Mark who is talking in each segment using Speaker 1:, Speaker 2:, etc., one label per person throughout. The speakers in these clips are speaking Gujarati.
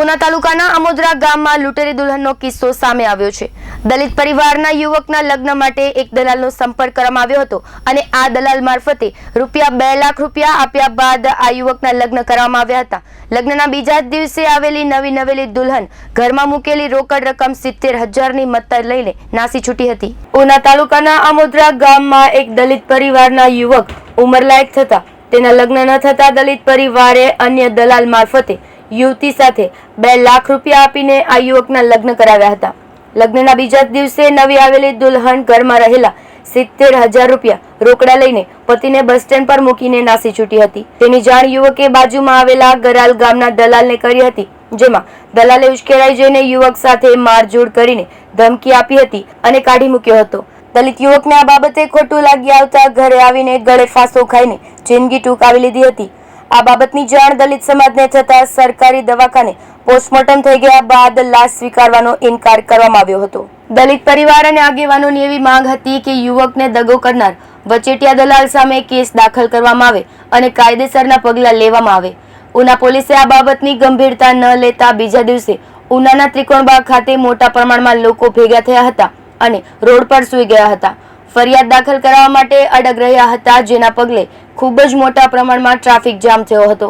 Speaker 1: ઉના તાલુકાના અમોદરા ગામમાં લૂંટેરી દુલ્હનનો કિસ્સો સામે આવ્યો છે. દલિત પરિવારના યુવકના લગ્ન માટે એક દલાલનો સંપર્ક કરવામાં આવ્યો હતો અને આ દલાલ મારફતે રૂપિયા બે લાખ રૂપિયા આપ્યા બાદ આ યુવકના લગ્ન કરવામાં આવ્યા હતા. લગ્નના બીજા જ દિવસે આવેલી નવી નવેલી દુલ્હન ઘરમાં મૂકેલી રોકડ રકમ સિત્તેર હજારની મત્તર લઈને નાસી છૂટી હતી. ઉના તાલુકાના અમોદરા ગામમાં એક દલિત પરિવારના યુવક ઉંમરલાયક થતા. તેના લગ્ન ન થતા દલિત પરિવારે અન્ય દલાલ મારફતે યુવતી સાથે બે લાખ રૂપિયા આપીને આ યુવકના લગ્ન કરાવ્યા હતા. લગ્નના બીજા દિવસે નવી આવેલી દુલ્હન ઘરમાં રહેલા સિત્તેર હજાર રૂપિયા રોકડા લઈને પતિને બસ સ્ટેન્ડ પર મૂકીને નાસી છૂટી હતી. તેની જાણ યુવકે બાજુમાં આવેલા ગરાલ ગામના દલાલને કરી હતી, જેમાં દલાલે ઉશ્કેરાઈ જઈને યુવક સાથે મારઝૂડ કરીને ધમકી આપી હતી અને કાઢી મૂક્યો હતો. દલિત યુવકને આ બાબતે ખોટું લાગી આવતા ઘરે આવીને ગળે ફાંસો ખાઈને જિંદગી ટૂંકાવી લીધી હતી. આ બાબતની જાણ દલિત સમાજને થતા સરકારી દવાખાને પોસ્ટમોર્ટમ થઈ ગયા બાદ લાશ સ્વીકારવાનો ઇનકાર કરવામાં આવ્યો હતો. દલિત પરિવાર અને આગેવાનોની એવી માંગ હતી કે યુવકને દગો કરનાર વચેટિયા દલાલ સામે કેસ દાખલ કરવામાં આવે અને કાયદેસરના પગલાં લેવામાં આવે. ઉના પોલીસે આ બાબતની ગંભીરતા ન લેતા બીજા દિવસે ઉનાના ત્રિકોણબાગ ખાતે મોટા પ્રમાણમાં લોકો ભેગા થયા હતા અને રોડ પર સૂઈ ગયા હતા. ફરિયાદ દાખલ કરવા માટે અડગ રહ્યા હતા, જેના પગલે ખૂબ જ મોટા પ્રમાણમાં ટ્રાફિક જામ થયો હતો.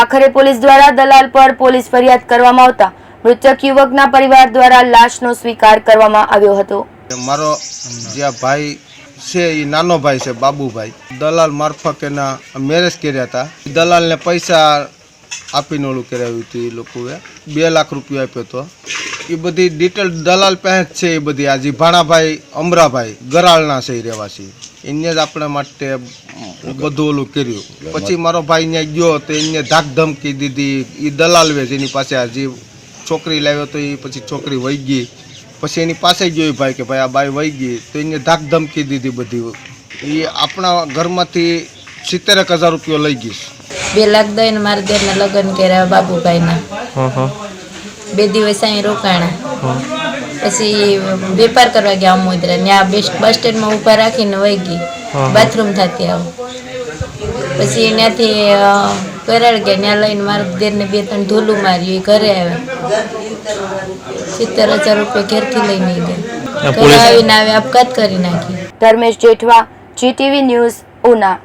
Speaker 1: આખરે પોલીસ દ્વારા દલાલ પર પોલીસ ફરિયાદ કરવામાં આવતા મૃતક યુવકના પરિવાર દ્વારા લાશનો સ્વીકાર કરવામાં આવ્યો હતો.
Speaker 2: મારો જે ભાઈ છે એ નાનો ભાઈ છે બાબુભાઈ દલાલ મારફત એના મેરેજ કર્યા હતા. દલાલને પૈસા આપીને ઓલું કરાવ્યું હતું એ લોકોએ. બે લાખ રૂપિયા આપ્યો હતો. એ બધી ડિટેલ દલાલ પાસે છે એ બધી આજે. ભાણાભાઈ અમરાભાઈ ગરાળના છે રહેવાસી. એને જ આપણે માટે બધું ઓલું કર્યું. પછી મારો ભાઈ ત્યાં ગયો તો એને ધાક ધમકી દીધી. એ દલાલ વેચ એની પાસે હજી છોકરી લાવ્યો તો એ પછી છોકરી વહી ગઈ. પછી એની પાસે ગયો એ ભાઈ કે ભાઈ આ બાઈ વહી ગઈ. તો એને ધાક ધમકી દીધી બધી. એ આપણા ઘરમાંથી સિત્તેર હજાર રૂપિયા લઈ ગઈશ
Speaker 3: બે લાખ દઈને મારા દેરના લગ્ન કર્યા બાબુભાઈના. બે દિવસ અહીં રોકાણા. પછી વેપાર કરવા ગયા અમોદરા ત્યાં બસ બસ સ્ટેન્ડમાં ઊભા રાખીને વહી ગઈ. બાથરૂમ થતી આવું. પછી ત્યાંથી કરાળ કરાડ ગયા. ત્યાં લઈને મારા દેરને બે ત્રણ ધૂલું માર્યું. એ ઘરે આવ્યા. સિત્તેર હજાર રૂપિયા ઘેરથી લઈને ગયા. ઘરે આવીને આવે આપઘાત કરી નાખી.
Speaker 1: Dharmesh Jethva GTV news Una.